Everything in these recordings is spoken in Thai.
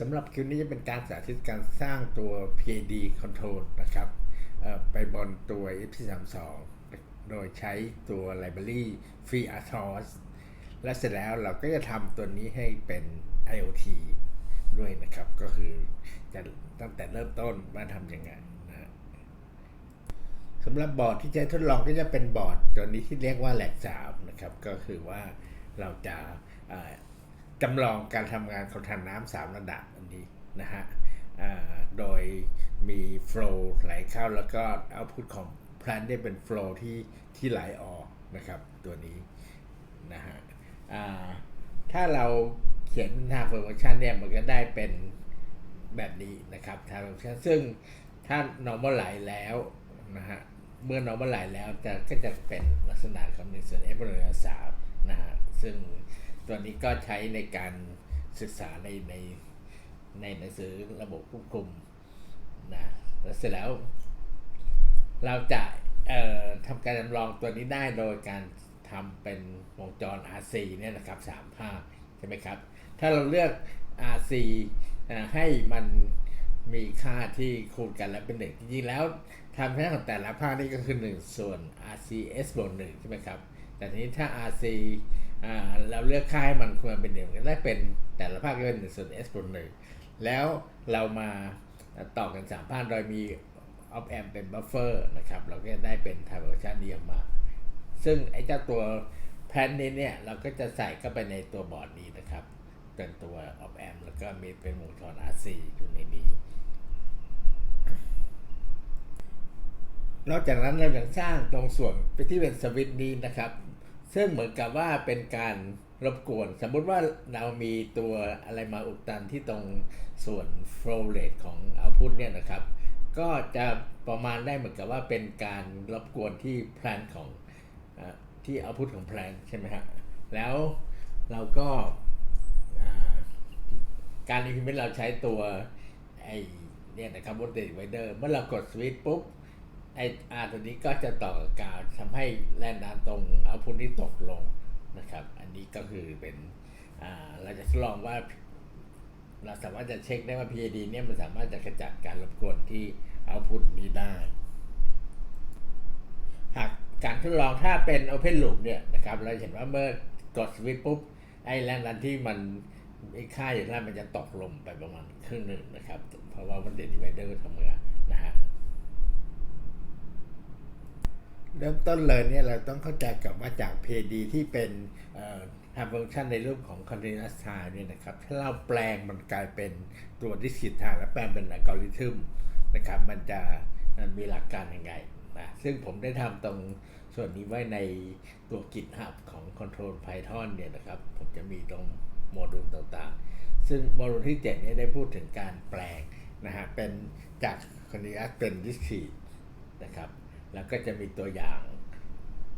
สำหรับคลิปนี้จะเป็นการสาธิตการสร้างตัว PID control นะครับไปบนตัว FP32 โดยใช้ตัว library FreeRTOS และเสร็จแล้วเราก็จะทำตัวนี้ให้เป็น IoT ด้วยนะครับ ก็คือจะตั้งแต่เริ่มต้นว่าทำยังไงนะสำหรับบอร์ดที่จะทดลองก็จะเป็นบอร์ดตัวนี้ที่เรียกว่าแหลกสามนะครับ ก็คือว่าเราจะ จำลองการทำงานของทานน้ำสามระดับอันนี้นะฮะโดยมีโฟล์ไหลเข้าแล้วก็เอาพุทของพลันได้เป็นโฟล์ที่ที่ไหลออกนะครับตัวนี้นะฮะถ้าเราเขียนทางฟังก์ชันเนี่ยมันก็ได้เป็นแบบนี้นะครับทางฟังก์ชันซึ่งถ้า normal ไหลแล้วนะฮะเมื่อ normal ไหลแล้วจะก็จะเป็นลักษณะของหนึ่งส่วน f บนสามนะฮะซึ่ง ตัวนี้ก็ใช้ในการศึกษาในในในหนังสือระบบควบคุมนะแล้วเสร็จแล้ว เราจะเอ่อทำการจำลองตัวนี้ได้โดยการทำเป็นวงจร RC เนี่ยนะครับสามภาคใช่ไหมครับ ถ้าเราเลือก RC อให้มันมีค่าที่คูณกันแล้วเป็นหนึ่งจริงๆแล้วทำแค่ของแต่ละภาคนี่ก็คือ 1 ส่วน RCS บวกหนึ่งใช่ไหมครับ แต่นี้ถ้า RC เราเลือกค่าให้มันควรเป็นหนึ่งก็ได้เป็นแต่ละภาคเป็นหนึ่งส่วน S บวกหนึ่งแล้วเรามาต่อกันสามภาคโดยมี op amp เป็น buffer นะครับ เราก็จะได้เป็น type version นี้ออกมา ซึ่งไอ้เจ้าตัวแพนนี้เนี่ย เราก็จะใส่เข้าไปในตัวบอร์ดนี้นะครับ เป็นตัว op amp แล้วก็มีเป็นวงจร RC อยู่ในนี้ นอกจากนั้นเรายังสร้างตรงส่วนไปที่เป็นสวิตช์นี้นะครับ ซึ่งเหมือนกับว่าเป็นการรบกวน สมมุติว่าเรามีตัวอะไรมาอุดตันที่ตรงส่วน flow rate ของ output เนี่ยนะครับ ก็จะประมาณได้เหมือนกับว่าเป็นการรบกวนที่ plan ของอที่ output ของ plan ใช่ไหมฮะแล้วเราก็การ implement เราใช้ตัวไอเนี่ยนะครับ voltage divider เมื่อเรากดสวิตช์ปุ๊บ ออาตัวนี้ก็จะต่อกับกาวทำให้แรงดันตรงเอาพุทนี้ตกลงนะครับ อันนี้ก็คือเป็นอ่าเราจะทดลองว่า เราสามารถจะเช็คได้ว่า PID เนี่ยมันสามารถจะขจัดการรบกวนที่เอาพุทนี้ได้ หากการทดลองถ้าเป็น Open Loop เนี่ยนะครับ เราเห็นว่าเมื่อกดสวิตช์ปุ๊บไอ้แรงดันที่มันไอ้ค่าอย่างนั้นมันจะตกลงไปประมาณครึ่งหนึ่งนะครับ เพราะว่ามันเดดิเวเดอร์ทำงานนะฮะ เริ่มต้นเลยเนี่ยเราต้องเข้าใจกับว่าจาก PD ที่เป็นทำฟังก์ชันในรูปของ continuous time เนี่ยนะครับถ้าเราแปลงมันกลายเป็นตัว discrete time และแปลงเป็นอัลกอริทึมนะครับมันจะมันมีหลักการยังไงนะซึ่งผมได้ทำตรงส่วนนี้ไว้ในตัว GitHub ของ Control Python เนี่ยนะครับ ผมจะมีตรงโมดูลต่างๆ ซึ่งโมดูลที่7เนี่ยได้พูดถึงการแปลงนะฮะเป็นจาก continuous เป็น discrete นะครับ แล้วก็จะมีตัวอย่าง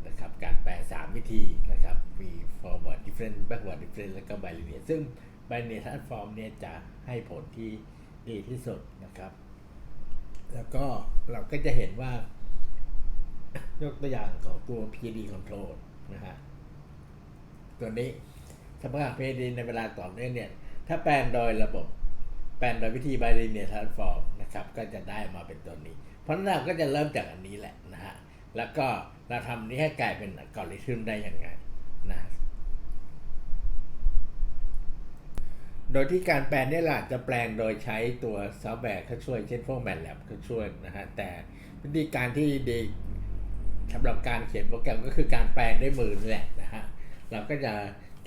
นะครับการแปล 3 วิธีนะครับมี forward different backward different แล้วก็ bilinear ซึ่ง bilinear transform เนี่ยจะให้ผลที่ดีที่สุดนะครับ แล้วก็เราก็จะเห็นว่ายกตัวอย่างของตัว PD control นะฮะตัวนี้สมการ PD ในเวลาต่อเนื่องเนี่ย ถ้าแปลงโดยระบบแปลงโดยวิธี bilinear transform นะครับ ก็จะได้มาเป็นตัวนี้ เพราะนั้นเราก็จะเริ่มจากอันนี้แหละนะฮะ แล้วก็เราทำนี้ให้กลายเป็นอัลกอริทึมได้ยังไงนะ โดยที่การแปลนี่ยเราอาจะแปลงโดยใช้ตัวซอฟต์แวร์เข้าช่วย เช่นพวก MATLAB เข้าช่วยนะฮะ แต่วิธีการที่ดีสำหรับการเขียนโปรแกรมก็คือการแปลงด้วยมือนี่แหละนะฮะ เราก็จะ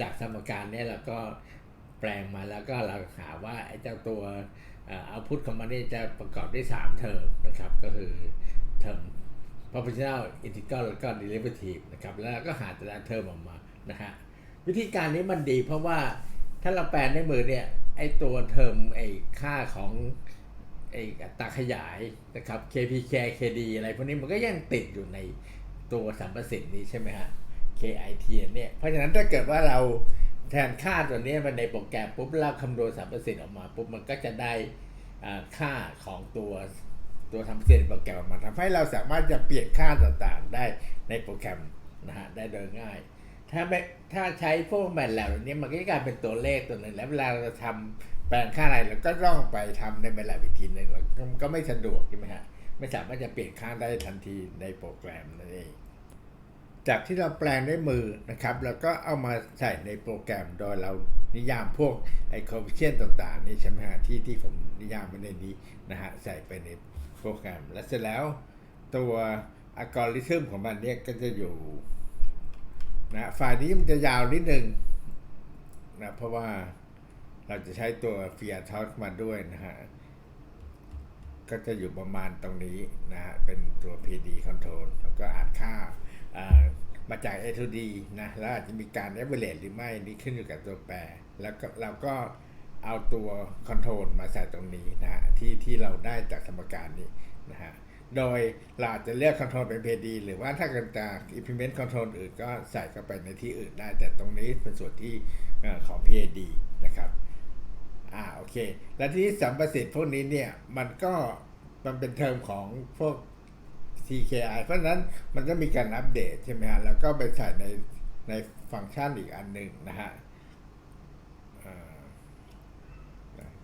จากสมการนี่เราก็ ลงมาแล้วก็เราหาว่าไอ้เจ้าตัวเอาพุทของมันเนี่ยจะประกอบด้วย 3 เทอมนะครับ ก็คือเทอม proportional integral แล้วก็ derivative นะครับ แล้วก็หาแต่ละเทอมออกมานะฮะวิธีการนี้มันดีเพราะว่าถ้าเราแปลในมือเนี่ยไอตัวเทอมไอค่าของไออัตราขยายนะครับ kpk kd อะไรพวกนี้มันก็ยังติดอยู่ในตัวสัมประสิทธิ์นี้ใช่ไหมฮะ kit เนี่ยเพราะฉะนั้นถ้าเกิดว่าเรา แทนค่าตัวนี้มาในโปรแกรมปุ๊บเราคำนวณสัมประสิทธิ์ออกมาปุ๊บมันก็จะได้ค่าของตัวตัวทำเสร็จโปรแกรมมาทำให้เราสามารถจะเปลี่ยนค่าต่างๆ ได้ในโปรแกรมนะฮะได้โดยง่าย ถ้าไม่ถ้าใช้พวกแมทแลบนี้มันก็กลายเป็นตัวเลขตัวหนึ่งแล้วเวลาเราทำแปลงค่าอะไรเราก็ต้องไปทำในเวลาอีกทีหนึ่งเราก็ไม่สะดวกใช่ไหมฮะไม่สามารถจะเปลี่ยนค่าได้ทันทีในโปรแกรมนั่นเอง จากที่เราแปลงด้วยมือนะครับ แล้วก็เอามาใส่ในโปรแกรมโดยเรานิยามพวกไอคอมพิเชนต่างๆนี่ใช่ไหมฮะที่ที่ผมนิยามไว้ในนี้นะฮะใส่ไปในโปรแกรม แล้วเสร็จแล้วตัวอัลกอริทึมของมันเนี่ยก็จะอยู่นะไฟล์นี้มันจะยาวนิดนึงนะเพราะว่าเราจะใช้ตัว f i a t o s มาด้วยนะฮะ ก็จะอยู่ประมาณตรงนี้นะฮะ เป็นตัว PD control แล้วก็อ่านค่า มาจาก A to D นะแล้วอาจจะมีการ average หรือไม่นี่ขึ้นอยู่กับตัวแปร แล้วก็เราก็เอาตัว control มาใส่ตรงนี้นะฮะที่ที่เราได้จากสมการนี้นะฮะโดยเราอาจจะเลือก control เป็น PD หรือว่าถ้าเกิดจะ implement control อื่นก็ใส่เข้าไปในที่อื่นได้ แต่ตรงนี้เป็นส่วนที่เอ่อของ PAD นะครับอ่าโอเค แล้วที่สัมประสิทธิ์พวกนี้เนี่ยมันก็มันเป็นเทอมของพวก TKI เพราะฉะนั้นมันก็มีการอัปเดตใช่ไหมฮะแล้วก็ไปใส่ในในฟังก์ชันอีกอันหนึ่งนะฮะ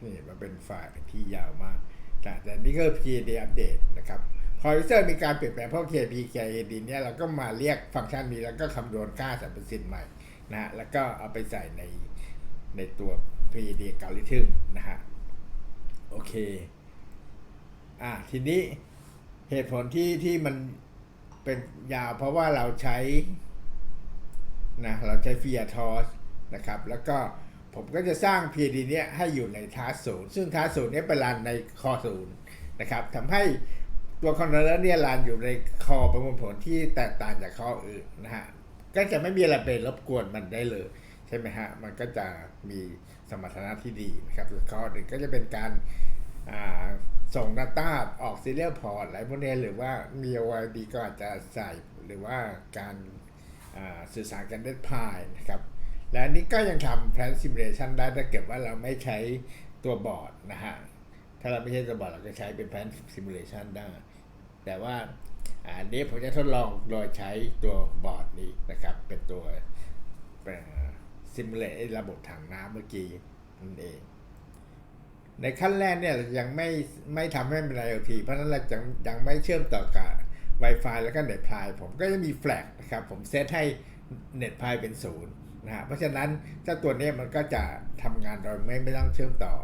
นี่มันเป็นไฟล์ที่ยาวมากแต่แต่นี่ก็ PAD อัปเดตนะครับ พอ user มีการเปลี่ยนแปลงเพวก KP KAD เนี่ยเราก็มาเรียกฟังก์ชันนี้แล้วก็คำนวณค่าสัมประสิทธิ์ใหม่นะฮะแล้วก็เอาไปใส่ในในตัว PAD อัลกอริทึมนะฮะโอเค อ่าทีนี้ เหตุผลที่ที่มันเป็นยาวเพราะว่าเราใช้นะเราใช้ฟียทอสนะครับ แล้วก็ผมก็จะสร้าง PD เนี้ยให้อยู่ในทัสศูนย์ซึ่งทัสศูนย์เนี้ยเป็นรันในคอศูนย์นะครับทำให้ตัวคอนโทรลเลอร์เนี่ยรันอยู่ในคอประมวลผลที่แตกต่างจากคออื่นนะฮะก็จะไม่มีอะไรเป็นรบกวนมันได้เลย ใช่ไหมฮะ มันก็จะมีสมรรถนะที่ดีนะครับแล้วข้อหนึ่งก็จะเป็นการอ่า ส่ง Data ออก Serial Port อะไรพวกนี้หรือว่ามี OID ก็อาจจะใส่หรือว่าการสื่อสารกันด้วยพายนะครับ และอันนี้ก็ยังทำ Plan Simulation ได้ถ้าเกิดว่าเราไม่ใช้ตัวบอร์ดนะฮะ ถ้าเราไม่ใช้ตัวบอร์ดเราก็ใช้เป็น Plan Simulation ได้ แต่ว่าอันนี้ผมจะทดลองโดยใช้ตัวบอร์ดนี้นะครับ เป็นตัวซิมูเลตระบบถังน้ำเมื่อกี้นั่นเอง ในขั้นแรกเนี่ยยังไม่ไม่ทำให้เป็น IoT เพราะนั้นเรายังยังไม่เชื่อมต่อกับ Wi-Fi แล้วก็ Net พายผมก็จะมีแฟลกนะครับผมเซตให้ Net พายเป็นศูนย์นะฮะเพราะฉะนั้นเจ้าตัวนี้มันก็จะทำงานโดยไม่ไม่ต้องเชื่อมต่อ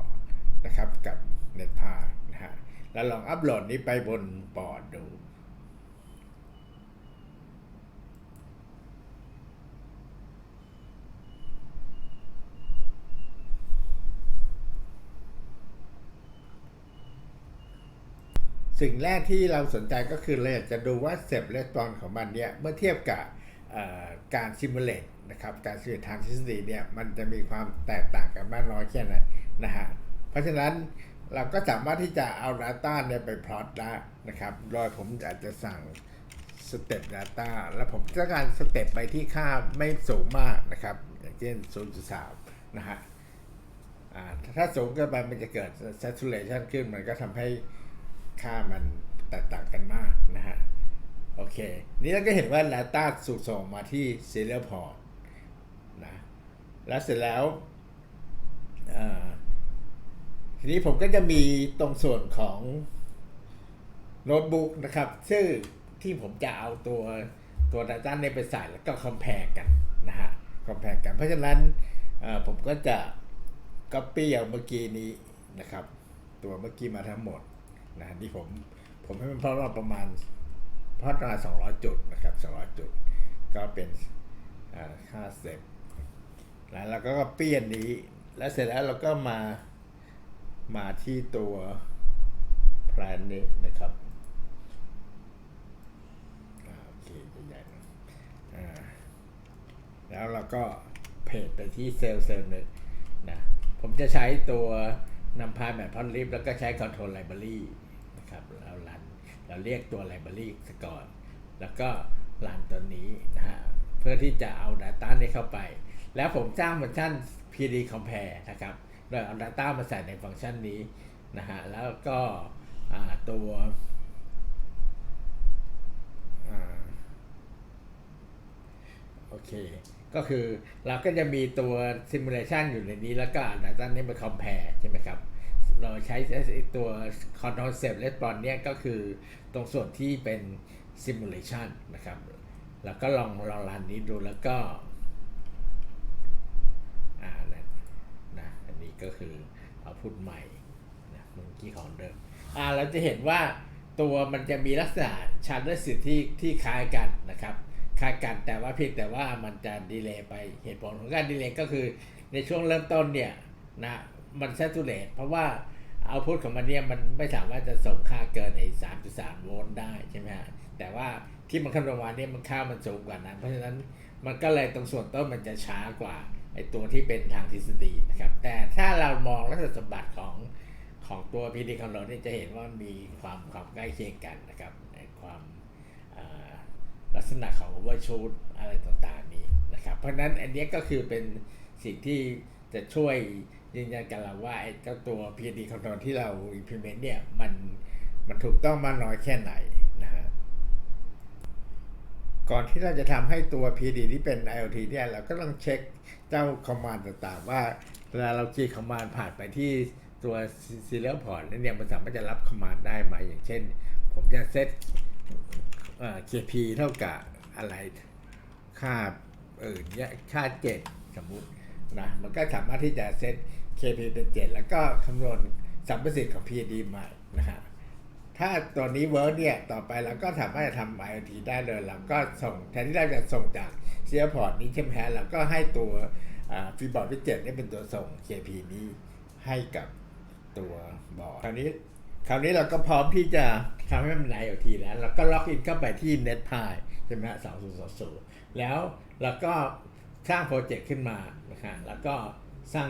นะครับกับ Net พายนะฮะแล้วลองอัปโหลดนี้ไปบนบอร์ดดู สิ่งแรกที่เราสนใจก็คือเราอยากจะดูว่าเซฟเรสปอนของมันเนี่ยเมื่อเทียบกับการซิมูเลตนะครับการซิมูเลตทางทฤษฎีเนี่ยมันจะมีความแตกต่างกันมากน้อยแค่ไหนนะฮะเพราะฉะนั้นเราก็สามารถที่จะเอา Data เนี่ยไปพลอตได้นะครับโดยผมอาจจะสั่งสเต็ป Data แล้วผมต้องการสเต็ปไปที่ค่าไม่สูงมากนะครับ อย่างเช่น 0.3 นะฮะถ้าสูงเกินไปมันจะเกิด saturation ขึ้นมันก็ทำให้ ค่ามันแตกต่างกันมากนะฮะ โอเค นี่เราก็เห็นว่า Data สูกส่งมาที่ Serial Port นะแล้วเสร็จแล้วทีนี้ผมก็จะมีตรงส่วนของโน้ตบุ๊กนะครับซึ่งที่ผมจะเอาตัวตัว Data เนี่ยไปใส่แล้วก็ compare กันนะฮะ compare กัน เพราะฉะนั้นผมก็จะ copy เอาเมื่อกี้นี้นะครับ ตัวเมื่อกี้มาทั้งหมด นะที่ผมผมให้มันพลอตมาประมาณพลอตมาสองร้อยจุดนะครับสองร้อยจุด ก็เป็นค่าเสร็จแล้วเราก็เปลี่ยนนี้ แล้วเสร็จแล้วเราก็มามาที่ตัวแพลนนี้นะครับโอเคใหญ่ๆหญ่แล้วเราก็เพจไปที่เซลล์เซลล์หนึ่งนะผมจะใช้ตัวนำพาแบบพอนลิฟแล้วก็ใช้ Control Library นะครับเรารันเราเรียกตัว Library ซะก่อน แล้วก็รันตัวนี้นะฮะเพื่อที่จะเอา Data นี้เข้าไป แล้วผมสร้างฟังก์ชัน PD compare นะครับโดยเอา Data มาใส่ในฟังก์ชันนี้นะฮะแล้วก็ตัวอโอเค ก็คือเราก็จะมีตัว simulation อยู่ในนี้แล้วก็ data นี้มา compare ใช่ไหมครับ เราใช้ตัว concept response เนี่ยก็คือตรงส่วนที่เป็น simulation นะครับ แล้วก็ลองลองรันนี้ดูแล้วก็อ่านะนะอันนี้ก็คือเอาพูดใหม่นะเมื่อกี้ของเดิมอ่าเราจะเห็นว่าตัวมันจะมีลักษณะชาร์ดสิทที่ที่คล้ายกันนะครับคล้ายกันแต่ว่าเพียงแต่ว่ามันจะดีเลย์ไปเหตุผลของการดีเลย์ก็คือในช่วงเริ่มต้นเนี่ยนะ มันแซตูเลตเพราะว่าเอาพุทของมันเนี่ยมันไม่สามารถจะส่งค่าเกินไอ้สามจุดสามโวลต์ได้ใช่ไหมฮะแต่ว่าที่มันคำนวณมาเนี่ยมันค่ามันสูงกว่านั้น เพราะฉะนั้นมันก็เลยตรงส่วนต้นมันจะช้ากว่าไอ้ตัวที่เป็นทางทฤษฎีนะครับ แต่ถ้าเรามองลักษณะสมบัติของของตัว PD ของเราเนี่จะเห็นว่ามีความความใกล้เคียงกันนะครับในความลักษณะของ overshoot อะไรต่างๆนี้นะครับ เพราะฉะนั้นอันนี้ก็คือเป็นสิ่งที่จะช่วย ยืนยันกันเราว่าไอ้เจ้าตัว PD ของเราที่เรา implement เนี่ยมันมันถูกต้องมากน้อยแค่ไหนนะฮะก่อนที่เราจะทำให้ตัว PD ที่เป็น IoT เนี่ยเราก็ต้องเช็คเจ้า command ต่างๆ ว่าเวลาเราจี command ผ่านไปที่ตัว serial port นั้นเนี่ยมันสามารถจะรับ command ได้ไหมอย่างเช่น ผมจะเซตเอ่อ KP เท่ากับอะไรค่าเออเนี่ยค่า7สมมุติ นะมันก็สามารถที่จะเซต KP เป็น 7 แล้วก็คำนวณสัมประสิทธิ์ของ PD ใหม่นะฮะถ้าตัวนี้เวิร์กเนี่ย ต่อไปเราก็สามารถจะทำ IoT ได้เลยเราก็ส่งแทนที่เราจะส่งจากเซียพอร์ตนี้ใช่ไหมฮะเราก็ให้ตัวฟีบอร์ดวิเจ็นี่เป็นตัวส่ง KP นี้ให้กับตัวบอร์ดคราวนี้คราวนี้เราก็พร้อมที่จะทำให้มันเป็น IoT แล้วเราก็ล็อกอินเข้าไปที่ NetPi ใช่ไหมฮะ2020แล้วเราก็สร้างโปรเจกต์ขึ้นมา นะฮะแล้วก็สร้าง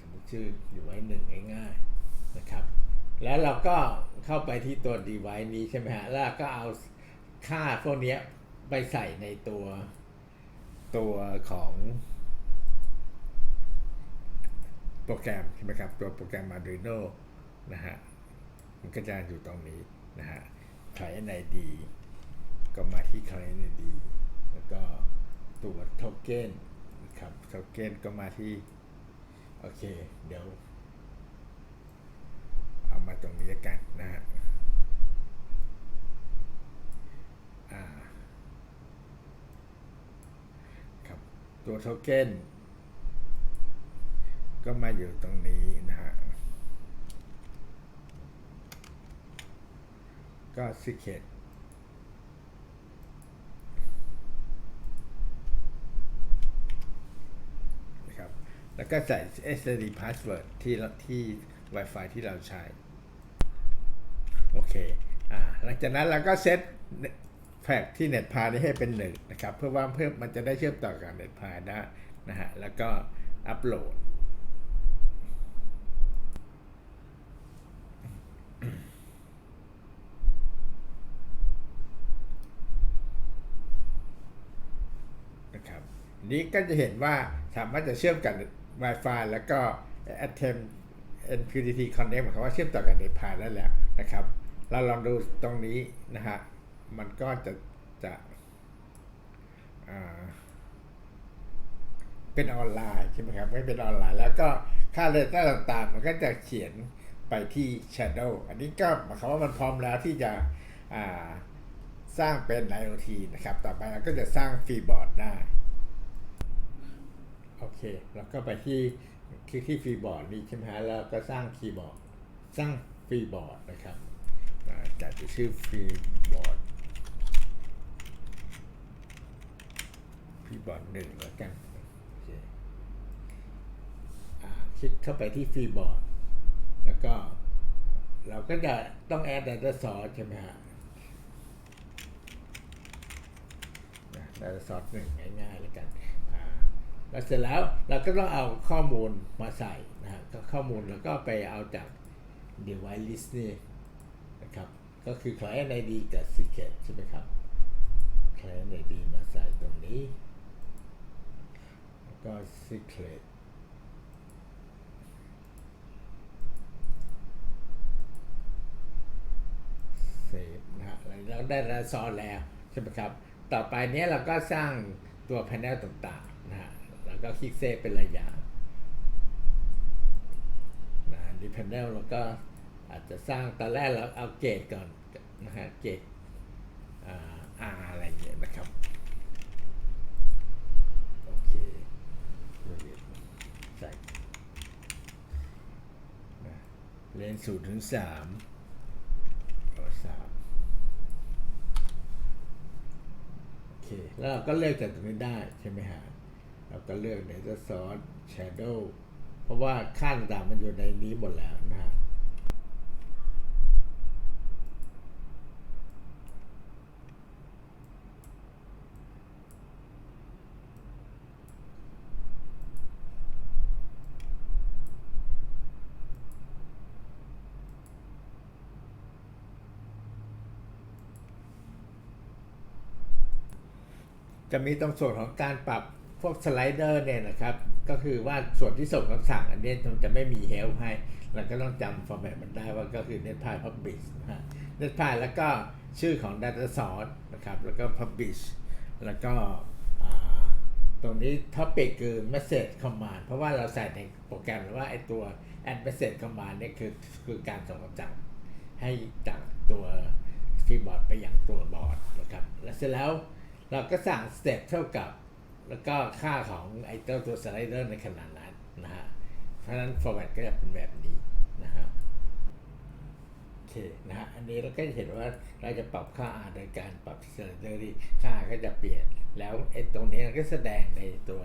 สมมติชื่ออยู่ไว้หนึ่งง่ายๆนะครับ แล้วเราก็เข้าไปที่ตัว device นี้ใช่ไหมฮะแล้วก็เอาค่าพวกเนี้ยไปใส่ในตัวตัวของโปรแกรมใช่ไหมครับ ตัวโปรแกรม Arduino นะฮะมันก็จะอยู่ตรงนี้นะฮะ client ID ก็มาที่ client ID แล้วก็ตัว token น ครับ token ก็มาที่ โอเค เดี๋ยว เอามาตรงนี้กันนะฮะครับตัวโทเค็นก็มาอยู่ตรงนี้นะฮะ ก็ secret นะครับ แล้วก็ใส่ SSD password ที่เราที่ Wi-Fi ที่เราใช้ โอเคอ่าหลังจากนั้นเราก็เซตแฟกที่เน็ตพาได้ให้เป็นหนึ่งนะครับ เพื่อว่าเพื่อมันจะได้เชื่อมต่อกับเน็ตพาได้นะฮะ แล้วก็อัปโหลดนะครับนี้ก็จะเห็นว่าสามารถจะเชื่อมกับ Wi-Fi แล้วก็ Attempt MQTT Connect หมายความว่าเชื่อมต่อกับ NetPi ได้วแหล้วนะครับ เราลองดูตรงนี้นะฮะ มันก็จะจะเป็นออนไลน์ใช่ไหมครับ ไม่เป็นออนไลน์ แล้วก็ค่าเรต้าต่างๆ มันก็จะเขียนไปที่ Shadow อันนี้ก็หมายความว่ามันพร้อมแล้วที่จะสร้างเป็น IoT นะครับ ต่อไปเราก็จะสร้างฟรีบอร์ดได้ โอเค เราก็ไปที่คลิกที่ฟรีบอร์ดนี่ใช่ไหมฮะแล้วก็สร้างคีย์บอร์ด สร้างฟรีบอร์ดนะครับจัดชื่อฟรีบอร์ดฟรีบอร์ดหนึ่งแล้วกันคลิกเข้าไปที่ฟรีบอร์ด แล้วก็เราก็จะต้องแอด Data Source ใช่ไหมฮะดาต้าซอสหนึ่งง่ายๆแล้วกัน แล้วเสร็จแล้วเราก็ต้องเอาข้อมูลมาใส่นะฮะก็ข้อมูลแล้วก็ไปเอาจาก device list นี่นะครับก็คือ client ID กับ secret ใช่ไหมครับ client ID มาใส่ตรงนี้ แล้วก็ secret เซฟนะฮะแล้วได้ระซอนแล้วใช่ไหมครับ ต่อไปนี้เราก็สร้างตัวแผนต่าง ก็คลิกเซฟเป็นระยะนะดีแผนลแล้วก็อาจจะสร้างตอนแรกเราเอาเกรดก่อนนะฮะเกรดอ่าอะไรอย่างเงี้ยนะครับโอเคใส่เลนศูนย์ถึงสามสามโอเค แล้วเราก็เลือกจากตรงนี้ได้ใช่ไหมฮะ เราก็เลือก Data Source Shadow เพราะว่าค่าต่างๆมันอยู่ในนี้หมดแล้วนะฮะจะมีตรงส่วนของการปรับ พวกสไลเดอร์เนี่ยนะครับ ก็คือว่าส่วนที่ส่งคำสั่งอันนี้มันจะไม่มี help ให้เราก็ต้องจำ format มันได้ว่าก็คือ net file publish นะฮะ net file แล้วก็ชื่อของ data source นะครับ แล้วก็ publish แล้วก็ตรงนี้ topic คือ message command เพราะว่าเราใส่ในโปรแกรมว่าไอตัว add message command เนี่ยคือคือการส่งคำสั่งให้จากตัวฟีบอร์ดไปยังตัวบอร์ดนะครับ แล้วเสร็จแล้วเราก็สั่งสเต็ปเท่ากับ แล้วก็ค่าของไอ้เจ้าตัวสไลเดอร์ในขนาดนั้นนะฮะ เพราะฉะนั้น format ก็จะเป็นแบบนี้นะฮะโอเคนะฮะ อันนี้เราก็จะเห็นว่าเราจะปรับค่าโดยการปรับสไลเดอร์ที่ค่าก็จะเปลี่ยน แล้วไอ้ตรงนี้ก็แสดงในตัว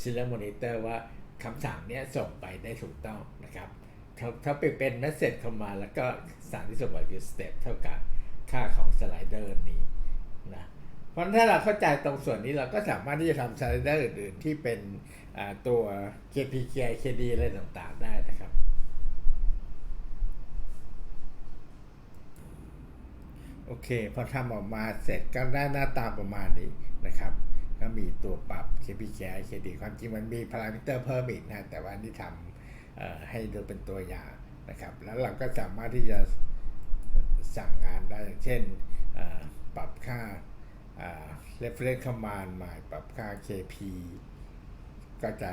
serial monitor ว่าคำสั่งเนี้ยส่งไปได้ถูกต้องนะครับ ถ้าถ้าไปเป็น message เข้ามาแล้วก็สั่งที่ส่งไปคือ step เท่ากับค่าของสไลเดอร์นี้นะ เพราะถ้าเราเข้าใจตรงส่วนนี้เราก็สามารถที่จะทำสไลเดอร์อื่นๆ ที่เป็นตัว KPKI KD อะไรต่างๆ ได้นะครับ โอเค พอทำออกมาเสร็จก็ได้หน้าตาประมาณนี้นะครับก็มีตัวปรับ KPKI KD ความจริงมันมีพารามิเตอร์เพิ่มอีกนะแต่ว่านี่ทำให้ดูเป็นตัวอย่างนะครับ แล้วเราก็สามารถที่จะสั่งงานได้อย่างเช่นปรับค่า reference command ใหม่ปรับค่า KP ก็จะ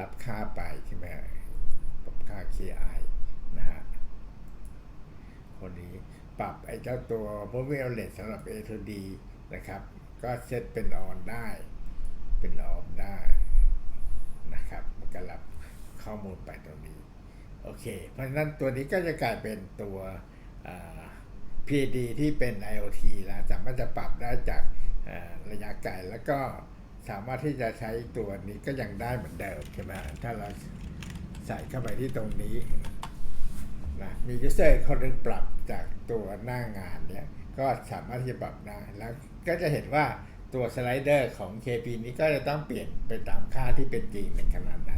รับค่าไปใช่ไหมปรับค่า KI นะฮะคนนี้ปรับไอ้เจ้าตัว moving outlet สำหรับ A to D นะครับ ก็เซตเป็น on ได้ เป็น off ได้นะครับ มันก็รับข้อมูลไปตรงนี้ โอเค เพราะฉะนั้นตัวนี้ก็จะกลายเป็นตัวอ่า PD ที่เป็น IoT แล้วสามารถจะปรับได้จากระยะไกลแล้วก็สามารถที่จะใช้ตัวนี้ก็ยังได้เหมือนเดิมใช่ไหมถ้าเราใส่เข้าไปที่ตรงนี้นะมียูเซอร์คนหนึงปรับจากตัวหน้างานเนี่ยก็สามารถที่จะปรับได้แล้วก็จะเห็นว่าตัวสไลเดอร์ของ KP นี้ก็จะต้องเปลี่ยนไปตามค่าที่เป็นจริงในขนาดนั้น